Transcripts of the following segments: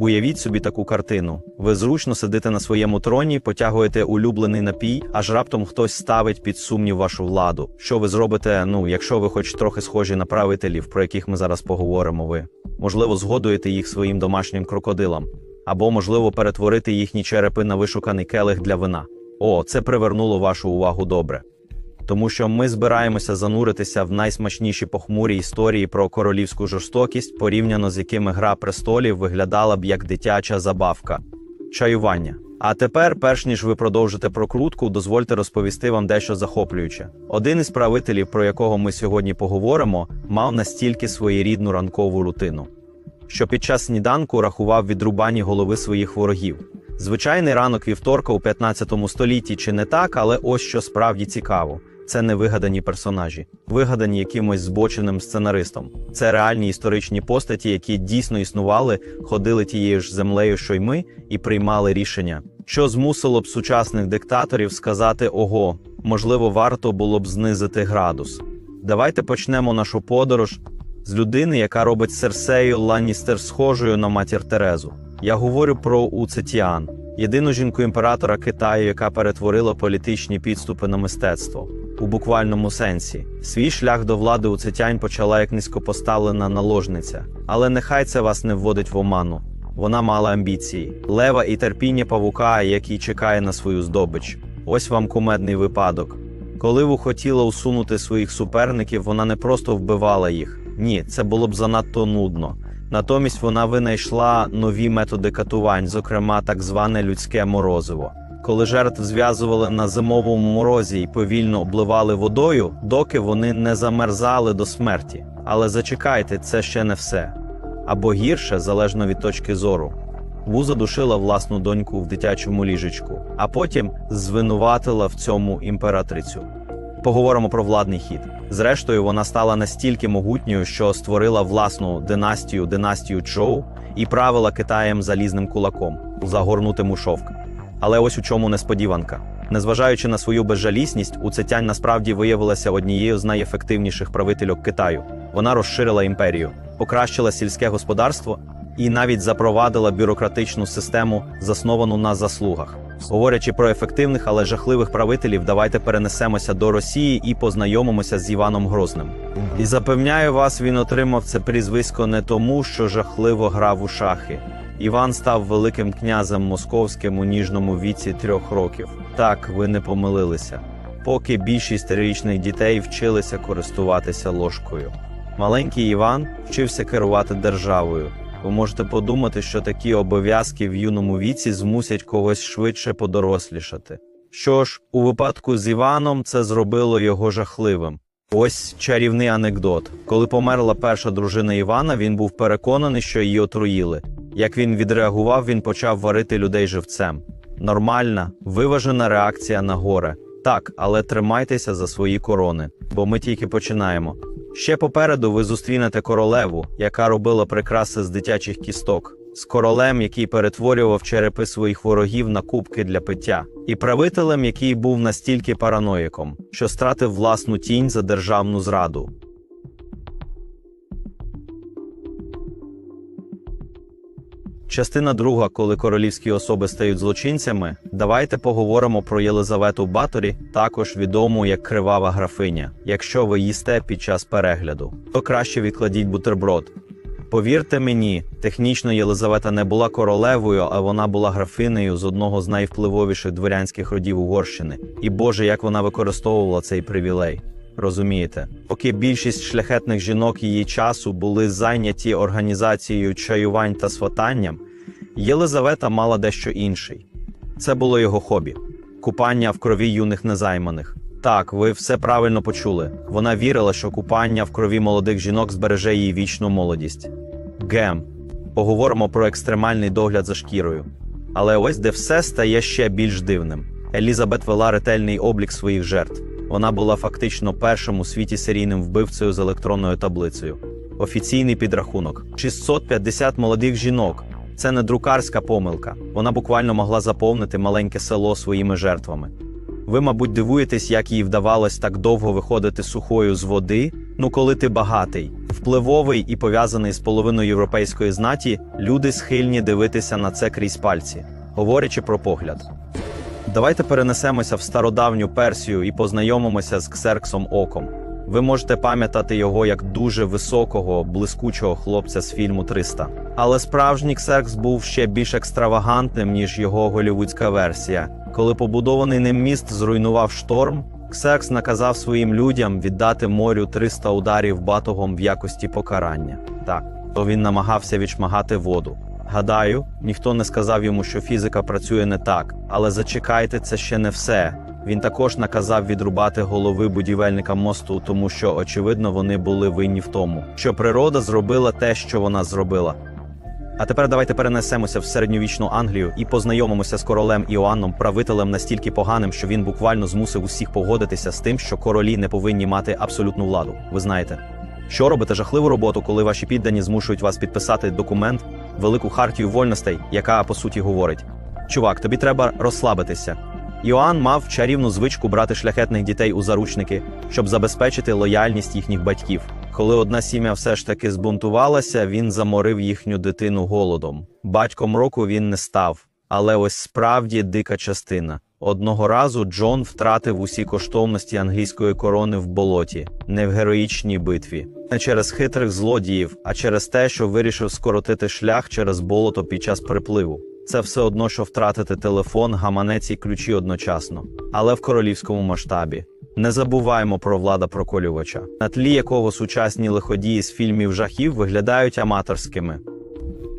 Уявіть собі таку картину. Ви зручно сидите на своєму троні, потягуєте улюблений напій, аж раптом хтось ставить під сумнів вашу владу. Що ви зробите, ну, якщо ви хоч трохи схожі на правителів, про яких ми зараз поговоримо, ви можливо згодуєте їх своїм домашнім крокодилам, або можливо перетворити їхні черепи на вишуканий келих для вина. О, це привернуло вашу увагу добре. Тому що ми збираємося зануритися в найсмачніші похмурі історії про королівську жорстокість, порівняно з якими гра престолів виглядала б як дитяча забавка. Чаювання. А тепер, перш ніж ви продовжите прокрутку, дозвольте розповісти вам дещо захоплююче. Один із правителів, про якого ми сьогодні поговоримо, мав настільки своєрідну ранкову рутину, що під час сніданку рахував відрубані голови своїх ворогів. Звичайний ранок вівторка у 15 столітті чи не так, але ось що справді цікаво. Це не вигадані персонажі, вигадані якимось збоченим сценаристом. Це реальні історичні постаті, які дійсно існували, ходили тією ж землею, що й ми, і приймали рішення, що змусило б сучасних диктаторів сказати: ого, можливо, варто було б знизити градус. Давайте почнемо нашу подорож з людини, яка робить Серсею Ланністер схожою на матір Терезу. Я говорю про Уцетіан, єдину жінку імператора Китаю, яка перетворила політичні підступи на мистецтво. У буквальному сенсі свій шлях до влади Уцетянь почала як низькопоставлена наложниця, але нехай це вас не вводить в оману. Вона мала амбіції, лева і терпіння павука, який чекає на свою здобич. Ось вам кумедний випадок. Коли Ву хотіла усунути своїх суперників, вона не просто вбивала їх. Ні, це було б занадто нудно. Натомість вона винайшла нові методи катувань, зокрема так зване людське морозиво. Коли жертв зв'язували на зимовому морозі і повільно обливали водою, доки вони не замерзали до смерті. Але зачекайте, це ще не все. Або гірше, залежно від точки зору. Ву задушила власну доньку в дитячому ліжечку, а потім звинуватила в цьому імператрицю. Поговоримо про владний хід. Зрештою, вона стала настільки могутньою, що створила власну династію, династію Чоу, і правила Китаєм залізним кулаком, загорнутим у шовк. Але ось у чому несподіванка. Незважаючи на свою безжалісність, Уцетянь насправді виявилася однією з найефективніших правительок Китаю. Вона розширила імперію, покращила сільське господарство і навіть запровадила бюрократичну систему, засновану на заслугах. Говорячи про ефективних, але жахливих правителів, давайте перенесемося до Росії і познайомимося з Іваном Грозним. І запевняю вас, він отримав це прізвисько не тому, що жахливо грав у шахи. Іван став великим князем московським у ніжному віці трьох років. Так, ви не помилилися. Поки більшість трирічних дітей вчилися користуватися ложкою. Маленький Іван вчився керувати державою. Ви можете подумати, що такі обов'язки в юному віці змусять когось швидше подорослішати. Що ж, у випадку з Іваном це зробило його жахливим. Ось чарівний анекдот. Коли померла перша дружина Івана, він був переконаний, що її отруїли. Як він відреагував, він почав варити людей живцем. Нормальна, виважена реакція на горе. Так, але тримайтеся за свої корони, бо ми тільки починаємо. Ще попереду ви зустрінете королеву, яка робила прикраси з дитячих кісток, з королем, який перетворював черепи своїх ворогів на кубки для пиття, і правителем, який був настільки параноїком, що стратив власну тінь за державну зраду. Частина друга, коли королівські особи стають злочинцями, давайте поговоримо про Єлизавету Баторі, також відому як кривава графиня. Якщо ви їсте під час перегляду, то краще відкладіть бутерброд. Повірте мені, технічно Єлизавета не була королевою, а вона була графинею з одного з найвпливовіших дворянських родів Угорщини. І Боже, як вона використовувала цей привілей. Розумієте, поки більшість шляхетних жінок її часу були зайняті організацією чаювань та сватанням, Єлизавета мала дещо інший. Це було його хобі купання в крові юних незайманих. Так, ви все правильно почули. Вона вірила, що купання в крові молодих жінок збереже її вічну молодість. Гем. Поговоримо про екстремальний догляд за шкірою. Але ось де все стає ще більш дивним. Елізабет вела ретельний облік своїх жертв. Вона була фактично першим у світі серійним вбивцею з електронною таблицею. Офіційний підрахунок: 650 молодих жінок. Це не друкарська помилка. Вона буквально могла заповнити маленьке село своїми жертвами. Ви, мабуть, дивуєтесь, як їй вдавалось так довго виходити сухою з води. Ну, коли ти багатий, впливовий і пов'язаний з половиною європейської знаті, люди схильні дивитися на це крізь пальці, говорячи про погляд. Давайте перенесемося в стародавню Персію і познайомимося з Ксерксом Оком. Ви можете пам'ятати його як дуже високого, блискучого хлопця з фільму «300». Але справжній Ксеркс був ще більш екстравагантним, ніж його голівудська версія. Коли побудований ним міст зруйнував шторм, Ксеркс наказав своїм людям віддати морю 300 ударів батогом в якості покарання. Так, то він намагався відшмагати воду. Гадаю, ніхто не сказав йому, що фізика працює не так, але зачекайте, це ще не все. Він також наказав відрубати голови будівельникам мосту, тому що, очевидно, вони були винні в тому, що природа зробила те, що вона зробила. А тепер давайте перенесемося в середньовічну Англію і познайомимося з королем Іоанном, правителем настільки поганим, що він буквально змусив усіх погодитися з тим, що королі не повинні мати абсолютну владу. Ви знаєте, що робите жахливу роботу, коли ваші піддані змушують вас підписати документ, велику хартію вольностей, яка по суті говорить: Чувак, тобі треба розслабитися. Іоанн мав чарівну звичку брати шляхетних дітей у заручники, щоб забезпечити лояльність їхніх батьків. Коли одна сім'я все ж таки збунтувалася, він заморив їхню дитину голодом. Батьком року він не став, але ось справді дика частина. Одного разу Джон втратив усі коштовності англійської корони в болоті, не в героїчній битві, не через хитрих злодіїв, а через те, що вирішив скоротити шлях через болото під час припливу. Це все одно, що втратити телефон, гаманець і ключі одночасно, але в королівському масштабі. Не забуваємо про влада проколювача, на тлі якого сучасні лиходії з фільмів жахів виглядають аматорськими.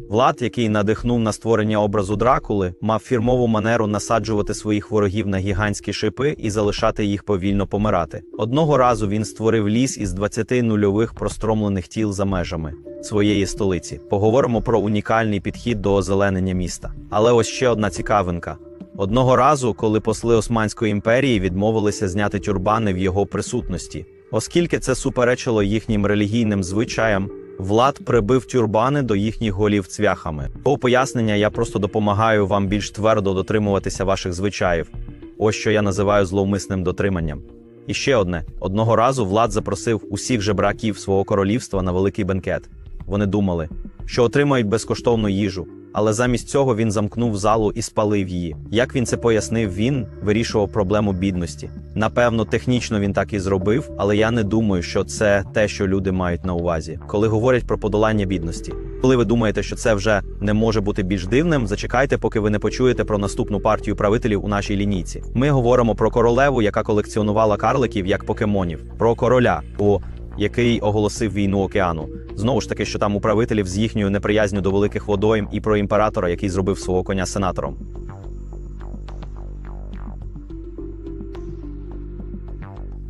Влад, який надихнув на створення образу Дракули, мав фірмову манеру насаджувати своїх ворогів на гігантські шипи і залишати їх повільно помирати. Одного разу він створив ліс із 20 нульових простромлених тіл за межами своєї столиці. Поговоримо про унікальний підхід до озеленення міста. Але ось ще одна цікавинка. Одного разу, коли посли Османської імперії відмовилися зняти тюрбани в його присутності, оскільки це суперечило їхнім релігійним звичаям, Влад прибив тюрбани до їхніх голів цвяхами. По пояснення я просто допомагаю вам більш твердо дотримуватися ваших звичаїв. Ось що я називаю зловмисним дотриманням. І ще одне: одного разу Влад запросив усіх жебраків свого королівства на великий бенкет. Вони думали, що отримають безкоштовну їжу, але замість цього він замкнув залу і спалив її. Як він це пояснив, він вирішував проблему бідності. Напевно, технічно він так і зробив, але я не думаю, що це те, що люди мають на увазі, коли говорять про подолання бідності. Коли ви думаєте, що це вже не може бути більш дивним, зачекайте, поки ви не почуєте про наступну партію правителів у нашій лінійці. Ми говоримо про королеву, яка колекціонувала карликів як покемонів, про короля. у який оголосив війну океану. Знову ж таки, що там управителів з їхньою неприязню до великих водойм і про імператора, який зробив свого коня сенатором.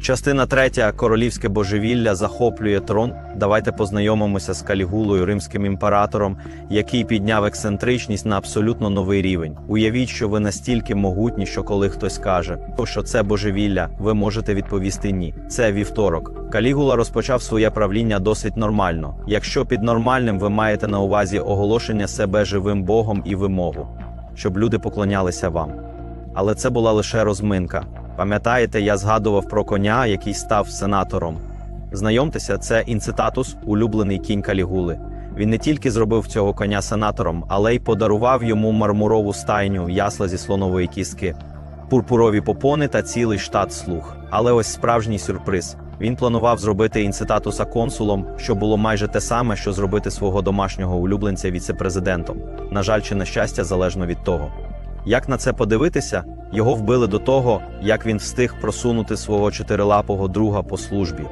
Частина третя королівське божевілля захоплює трон. Давайте познайомимося з Калігулою, римським імператором, який підняв ексцентричність на абсолютно новий рівень. Уявіть, що ви настільки могутні, що коли хтось каже, що це божевілля, ви можете відповісти ні. Це вівторок. Калігула розпочав своє правління досить нормально. Якщо під нормальним ви маєте на увазі оголошення себе живим Богом і вимогу, щоб люди поклонялися вам. Але це була лише розминка. Пам'ятаєте, я згадував про коня, який став сенатором. Знайомтеся, це інцитатус, улюблений кінь Калігули. Він не тільки зробив цього коня сенатором, але й подарував йому мармурову стайню, ясла зі слонової кістки, пурпурові попони та цілий штат слуг. Але ось справжній сюрприз. Він планував зробити інцитатуса консулом, що було майже те саме, що зробити свого домашнього улюбленця віцепрезидентом. На жаль, чи на щастя, залежно від того. Як на це подивитися, його вбили до того, як він встиг просунути свого чотирилапого друга по службі.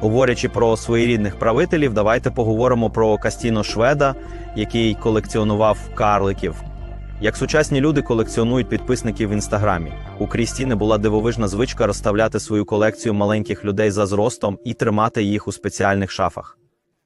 Говорячи про своєрідних правителів, давайте поговоримо про Кастіно Шведа, який колекціонував карликів. Як сучасні люди колекціонують підписників в інстаграмі. У Крістіни була дивовижна звичка розставляти свою колекцію маленьких людей за зростом і тримати їх у спеціальних шафах.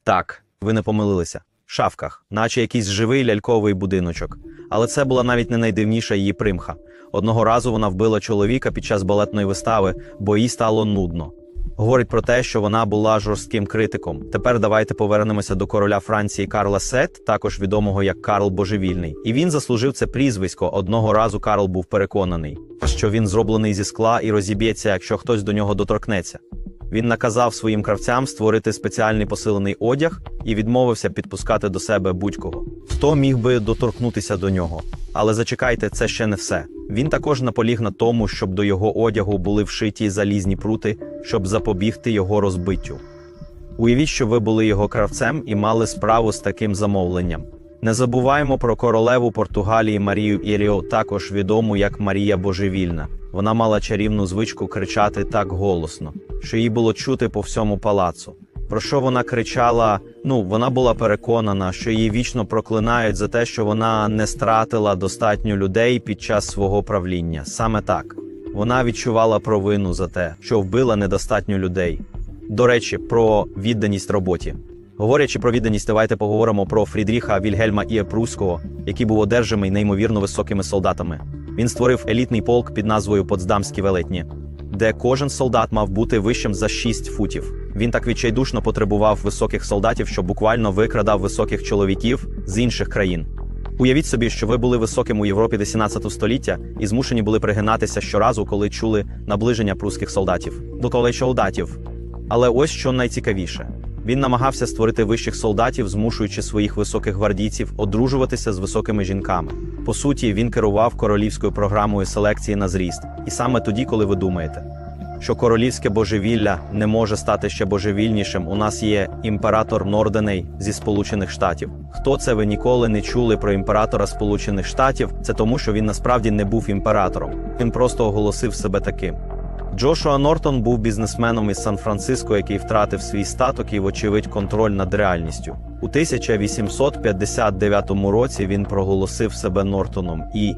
Так, ви не помилилися. Шафках, наче якийсь живий ляльковий будиночок. Але це була навіть не найдивніша її примха. Одного разу вона вбила чоловіка під час балетної вистави, бо їй стало нудно. Говорить про те, що вона була жорстким критиком. Тепер давайте повернемося до короля Франції Карла Сет, також відомого як Карл Божевільний. І він заслужив це прізвисько. Одного разу Карл був переконаний, що він зроблений зі скла і розіб'ється, якщо хтось до нього доторкнеться. Він наказав своїм кравцям створити спеціальний посилений одяг і відмовився підпускати до себе будь-кого. Хто міг би доторкнутися до нього? Але зачекайте, це ще не все. Він також наполіг на тому, щоб до його одягу були вшиті залізні прути, щоб запобігти його розбиттю. Уявіть, що ви були його кравцем і мали справу з таким замовленням. Не забуваємо про королеву Португалії Марію Іріо, також відому як Марія Божевільна. Вона мала чарівну звичку кричати так голосно, що їй було чути по всьому палацу. Про що вона кричала? Ну, вона була переконана, що її вічно проклинають за те, що вона не стратила достатньо людей під час свого правління. Саме так вона відчувала провину за те, що вбила недостатньо людей. До речі, про відданість роботі. Говорячи про відданість, давайте поговоримо про Фрідріха Вільгельма Ієпруського, який був одержаний неймовірно високими солдатами. Він створив елітний полк під назвою Потсдамські велетні, де кожен солдат мав бути вищим за 6 футів. Він так відчайдушно потребував високих солдатів, що буквально викрадав високих чоловіків з інших країн. Уявіть собі, що ви були високим у Європі 18 століття і змушені були пригинатися щоразу, коли чули наближення прусських солдатів до колей солдатів. Але ось що найцікавіше: він намагався створити вищих солдатів, змушуючи своїх високих гвардійців одружуватися з високими жінками. По суті, він керував королівською програмою селекції на зріст, і саме тоді, коли ви думаєте, що королівське божевілля не може стати ще божевільнішим. У нас є імператор Норденей зі Сполучених Штатів. Хто це ви ніколи не чули про імператора Сполучених Штатів? Це тому, що він насправді не був імператором. Він просто оголосив себе таким. Джошуа Нортон був бізнесменом із Сан-Франциско, який втратив свій статок і, вочевидь, контроль над реальністю. У 1859 році він проголосив себе Нортоном і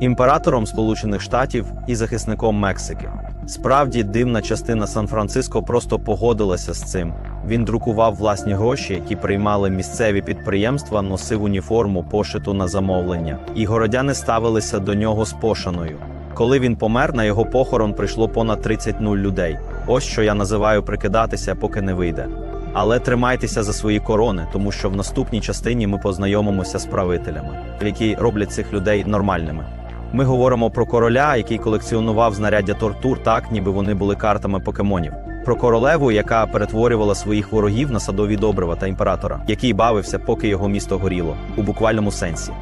імператором Сполучених Штатів і захисником Мексики. Справді дивна частина Сан-Франциско просто погодилася з цим. Він друкував власні гроші, які приймали місцеві підприємства, носив уніформу, пошиту на замовлення, і городяни ставилися до нього з пошаною. Коли він помер, на його похорон прийшло понад 30 нуль людей. Ось що я називаю прикидатися, поки не вийде. Але тримайтеся за свої корони, тому що в наступній частині ми познайомимося з правителями, які роблять цих людей нормальними. Ми говоримо про короля, який колекціонував знаряддя тортур, так ніби вони були картами покемонів. Про королеву, яка перетворювала своїх ворогів на садові добрива та імператора, який бавився, поки його місто горіло, у буквальному сенсі.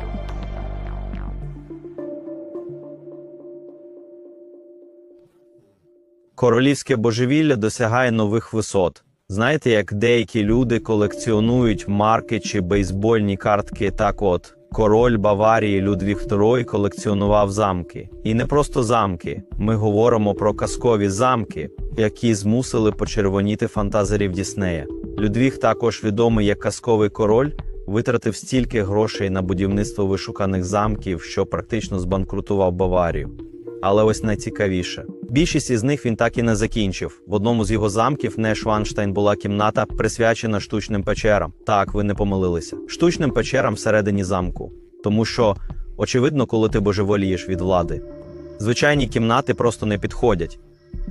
Королівське божевілля досягає нових висот. Знаєте, як деякі люди колекціонують марки чи бейсбольні картки, так от король Баварії Людвіг II колекціонував замки. І не просто замки. Ми говоримо про казкові замки, які змусили почервоніти фантазерів Діснея. Людвіг, також відомий як казковий король, витратив стільки грошей на будівництво вишуканих замків, що практично збанкрутував Баварію. Але ось найцікавіше. Більшість із них він так і не закінчив. В одному з його замків Нешванштайн була кімната, присвячена штучним печерам. Так, ви не помилилися. Штучним печерам всередині замку. Тому що, очевидно, коли ти божеволієш від влади. Звичайні кімнати просто не підходять.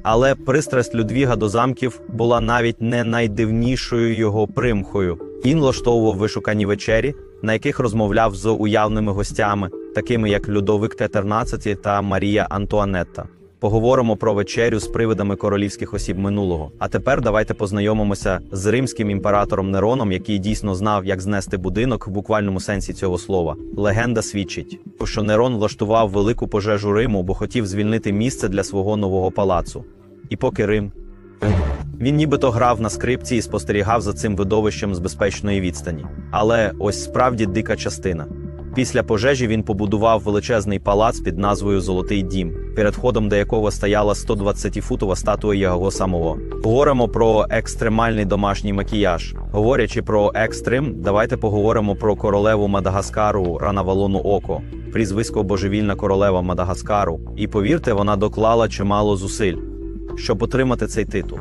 Але пристрасть Людвіга до замків була навіть не найдивнішою його примхою. Він влаштовував вишукані вечері, на яких розмовляв з уявними гостями, такими як Людовик XIV та Марія Антуанетта. Поговоримо про вечерю з привидами королівських осіб минулого. А тепер давайте познайомимося з римським імператором Нероном, який дійсно знав, як знести будинок в буквальному сенсі цього слова. Легенда свідчить, що Нерон влаштував велику пожежу Риму, бо хотів звільнити місце для свого нового палацу. І поки Рим він нібито грав на скрипці і спостерігав за цим видовищем з безпечної відстані. Але ось справді дика частина. Після пожежі він побудував величезний палац під назвою Золотий Дім, перед входом до якого стояла 120-футова статуя його самого. Говоримо про екстремальний домашній макіяж. Говорячи про екстрим, давайте поговоримо про королеву Мадагаскару Ранавалону Око, прізвисько Божевільна королева Мадагаскару. І повірте, вона доклала чимало зусиль, щоб отримати цей титул.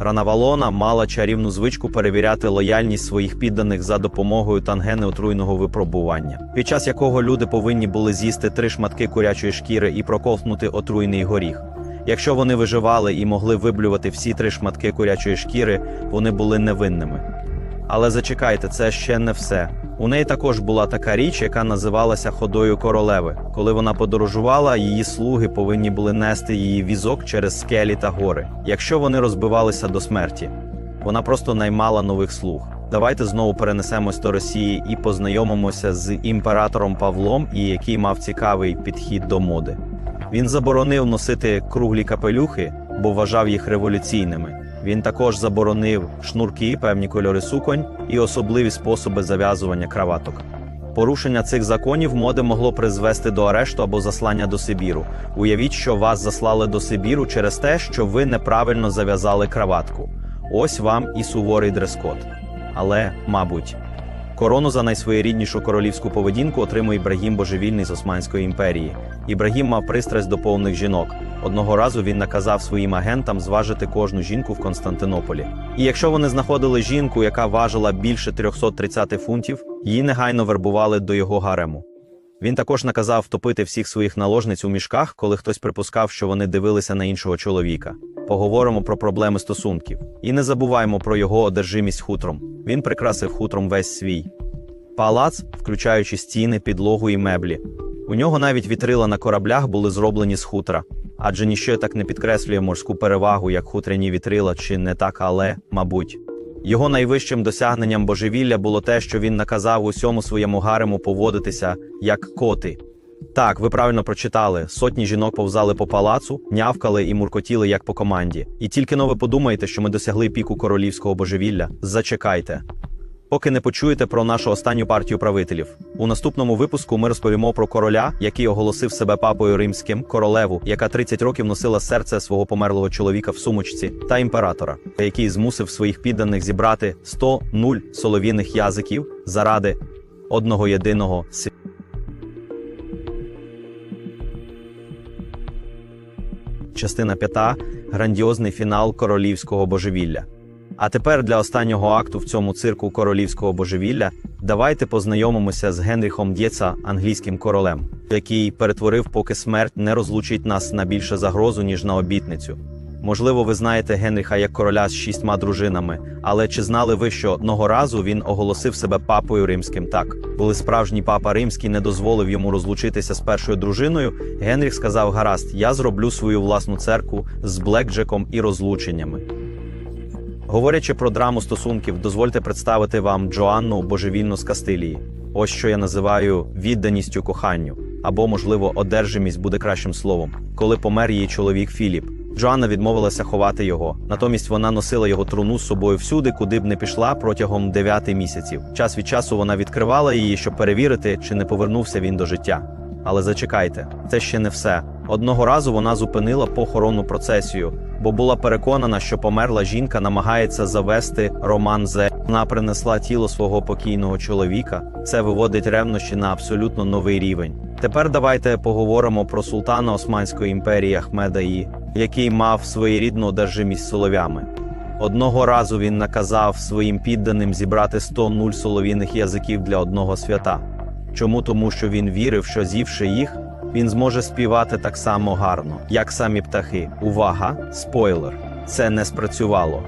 Ранавалона мала чарівну звичку перевіряти лояльність своїх підданих за допомогою тангени отруйного випробування, під час якого люди повинні були з'їсти три шматки курячої шкіри і проковтнути отруйний горіх. Якщо вони виживали і могли виблювати всі три шматки курячої шкіри, вони були невинними. Але зачекайте, це ще не все. У неї також була така річ, яка називалася ходою королеви. Коли вона подорожувала, її слуги повинні були нести її візок через скелі та гори, якщо вони розбивалися до смерті. Вона просто наймала нових слуг. Давайте знову перенесемось до Росії і познайомимося з імператором Павлом, і який мав цікавий підхід до моди. Він заборонив носити круглі капелюхи, бо вважав їх революційними. Він також заборонив шнурки, певні кольори суконь і особливі способи зав'язування краваток. Порушення цих законів моди могло призвести до арешту або заслання до Сибіру. Уявіть, що вас заслали до Сибіру через те, що ви неправильно зав'язали краватку. Ось вам і суворий дрес-код. Але, мабуть, корону за найсвоєріднішу королівську поведінку отримує Ібрагім Божевільний з Османської імперії. Ібрагім мав пристрасть до повних жінок. Одного разу він наказав своїм агентам зважити кожну жінку в Константинополі. І якщо вони знаходили жінку, яка важила більше 330 фунтів, її негайно вербували до його гарему. Він також наказав втопити всіх своїх наложниць у мішках, коли хтось припускав, що вони дивилися на іншого чоловіка. Поговоримо про проблеми стосунків. І не забуваємо про його одержимість хутром. Він прикрасив хутром весь свій палац, включаючи стіни, підлогу і меблі. У нього навіть вітрила на кораблях були зроблені з хутра, адже ніщо так не підкреслює морську перевагу, як хутряні вітрила, чи не так, але, мабуть. Його найвищим досягненням божевілля було те, що він наказав усьому своєму гарему поводитися як коти. Так, ви правильно прочитали. Сотні жінок повзали по палацу, нявкали і муркотіли як по команді. І тільки но ви подумаєте, що ми досягли піку королівського божевілля. Зачекайте. Поки не почуєте про нашу останню партію правителів. У наступному випуску ми розповімо про короля, який оголосив себе папою римським, королеву, яка 30 років носила серце свого померлого чоловіка в сумочці, та імператора, який змусив своїх підданих зібрати 100 нуль солов'їних язиків заради одного єдиного си. Частина п'ята грандіозний фінал королівського божевілля. А тепер для останнього акту в цьому цирку королівського божевілля давайте познайомимося з Генріхом Дєца, англійським королем, який перетворив, поки смерть не розлучить нас на більше загрозу, ніж на обітницю. Можливо, ви знаєте Генріха як короля з шістьма дружинами, але чи знали ви, що одного разу він оголосив себе папою римським? Так, коли справжній папа римський не дозволив йому розлучитися з першою дружиною, Генріх сказав: Гаразд, я зроблю свою власну церкву з блекджеком і розлученнями. Говорячи про драму стосунків, дозвольте представити вам Джоанну божевільну з Кастилії. Ось що я називаю відданістю коханню, або, можливо, одержимість буде кращим словом, коли помер її чоловік Філіп. Джоанна відмовилася ховати його. Натомість вона носила його труну з собою всюди, куди б не пішла протягом дев'яти місяців. Час від часу вона відкривала її, щоб перевірити, чи не повернувся він до життя. Але зачекайте, це ще не все. Одного разу вона зупинила похоронну процесію, бо була переконана, що померла жінка намагається завести роман з вона принесла тіло свого покійного чоловіка. Це виводить ревнощі на абсолютно новий рівень. Тепер давайте поговоримо про султана Османської імперії Ахмеда І, який мав своєрідну одержимість солов'ями. Одного разу він наказав своїм підданим зібрати 100 нуль солов'їних язиків для одного свята. Чому? Тому що він вірив, що з'ївши їх, він зможе співати так само гарно, як самі птахи. Увага, спойлер! Це не спрацювало.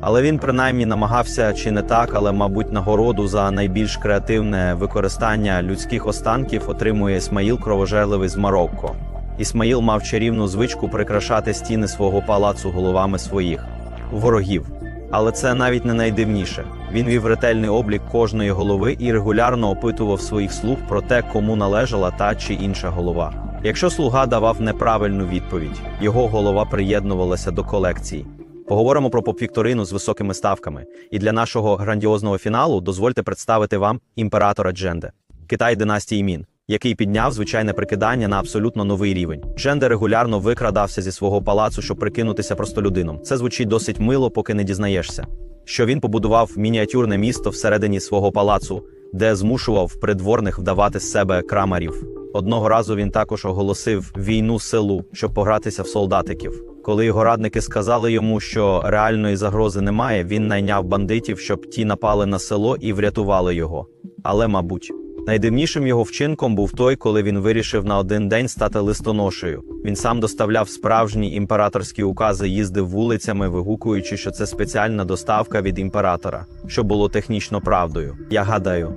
Але він принаймні намагався чи не так, але, мабуть, нагороду за найбільш креативне використання людських останків отримує Ісмаїл Кровожерливий з Марокко. Ісмаїл мав чарівну звичку прикрашати стіни свого палацу головами своїх ворогів. Але це навіть не найдивніше. Він вів ретельний облік кожної голови і регулярно опитував своїх слуг про те, кому належала та чи інша голова. Якщо слуга давав неправильну відповідь, його голова приєднувалася до колекції. Поговоримо про поп-вікторину з високими ставками. І для нашого грандіозного фіналу дозвольте представити вам імператора Дженде, Китай династії Мін, який підняв звичайне прикидання на абсолютно новий рівень. Дженде регулярно викрадався зі свого палацу, щоб прикинутися простолюдином. Це звучить досить мило, поки не дізнаєшся. Що він побудував мініатюрне місто всередині свого палацу, де змушував придворних вдавати з себе крамарів. Одного разу він також оголосив війну селу, щоб погратися в солдатиків. Коли його радники сказали йому, що реальної загрози немає, він найняв бандитів, щоб ті напали на село і врятували його. Але, мабуть, найдивнішим його вчинком був той, коли він вирішив на один день стати листоношею. Він сам доставляв справжні імператорські укази, їздив вулицями, вигукуючи, що це спеціальна доставка від імператора, що було технічно правдою. Я гадаю,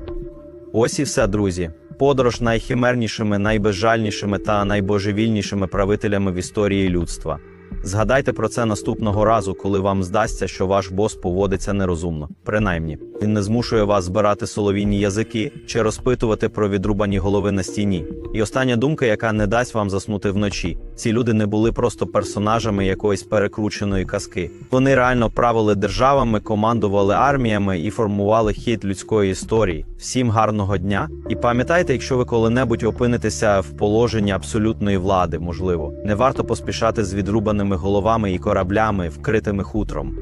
Ось і все, друзі. Подорож найхимернішими, найбезжальнішими та найбожевільнішими правителями в історії людства. Згадайте про це наступного разу, коли вам здасться, що ваш бос поводиться нерозумно. Принаймні, він не змушує вас збирати соловійні язики чи розпитувати про відрубані голови на стіні. І остання думка, яка не дасть вам заснути вночі. Ці люди не були просто персонажами якоїсь перекрученої казки. Вони реально правили державами, командували арміями і формували хід людської історії. Всім гарного дня! І пам'ятайте, якщо ви коли-небудь опинитеся в положенні абсолютної влади, можливо, не варто поспішати з відрубаними головами і кораблями, вкритими хутром.